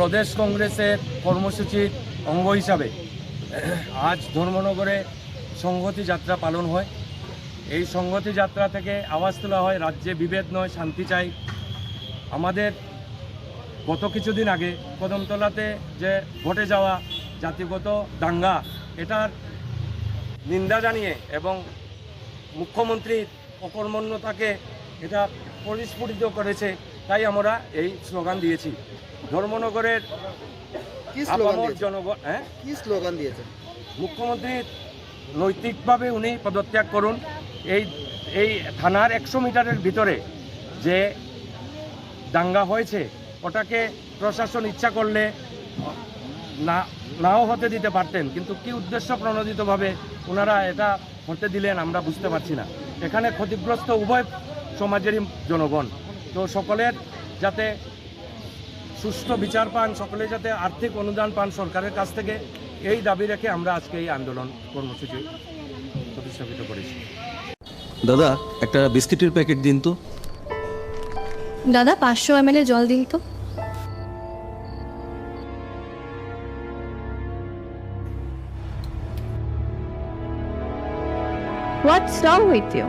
প্রদেশ কংগ্রেসের কর্মসূচির অঙ্গ হিসাবে আজ ধর্মনগরে সংহতি যাত্রা পালন হয়। এই সংহতি যাত্রা থেকে আওয়াজ তোলা হয়, রাজ্যে বিভেদ নয়, শান্তি চাই। আমাদের গত কিছুদিন আগে কদমতলাতে যে ঘটে যাওয়া জাতিগত দাঙ্গা, এটার নিন্দা জানিয়ে এবং মুখ্যমন্ত্রীর অকর্মণ্যতাকে এটা পরিস্ফুটিত করেছে, তাই আমরা এই স্লোগান দিয়েছি। ধর্মনগরের আপামর জনগণ হ্যাঁ? কি স্লোগান দিয়েছেন? মুখ্যমন্ত্রী নৈতিকভাবে উনি পদত্যাগ করুন। এই এই থানার একশো মিটারের ভিতরে যে দাঙ্গা হয়েছে ওটাকে প্রশাসন ইচ্ছা করলে না নাও হতে দিতে পারতেন। কিন্তু কি উদ্দেশ্য প্রণোদিতভাবে ওনারা এটা হতে দিলেন আমরা বুঝতে পারছি না। এখানে ক্ষতিগ্রস্ত উভয় সমাজেরই জনগণ। তো সকলের যাতে সুষ্ঠু বিচার পান সকলে যাতে আর্থিক অনুদান পান সরকারের কাছ থেকে এই দাবি রেখে আমরা আজকে এই আন্দোলন কর্মসূচি প্রতিস্থাপিত করেছি। দাদা একটা বিস্কিটের প্যাকেট দিন তো। দাদা পাঁচশো এম জল দিন তো। হোয়াটস রং উইথ ইউ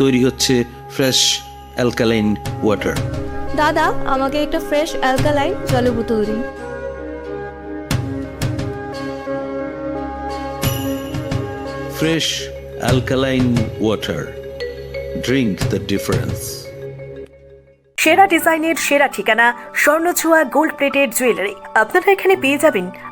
তৈরি হচ্ছে ফ্রেশ অ্যালকালাইন ওয়াটার দাদা আমাকে একটা ফ্রেশ অ্যালকালাইন জলের বোতল দিন fresh alkaline water drink the difference সেরা ডিজাইনের সেরা ঠিকানা স্বর্ণছোয়া গোল্ড প্লেটেড জুয়েলারি আপনারা এখানে পেয়ে যাবেন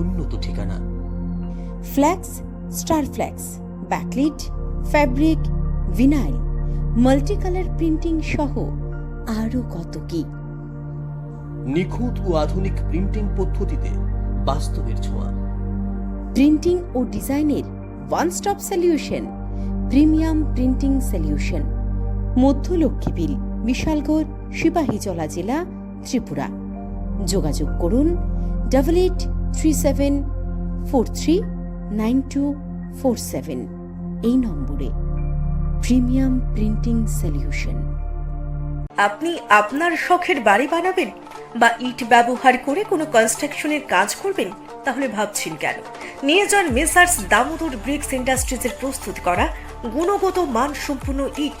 উন্নত ঠিকানা। Flex star flex backlit fabric vinyl multicolour printing সহ আরও কত কি? নিখুঁত ও আধুনিক প্রিন্টিং পদ্ধতিতে বাস্তবের ছোঁয়া। প্রিন্টিং ও ডিজাইনের one stop solution premium printing solution মধ্য লক্ষ্মীবিল বিশালগড় সিপাহীজলা জেলা ত্রিপুরা। যোগাযোগ করুন double eight three seven four three nine two four seven. এই নম্বরে প্রিমিয়াম প্রিন্টিং সলিউশন। আপনি আপনার শখের বাড়ি বানাবেন বা ইট ব্যবহার করে কোনো কনস্ট্রাকশনের কাজ করবেন, তাহলে ভাবছেন কেন? নিয়ে যান মেসার্স দামোদর ব্রিক্স ইন্ডাস্ট্রিজের প্রস্তুত করা গুণগত মানসম্পন্ন ইট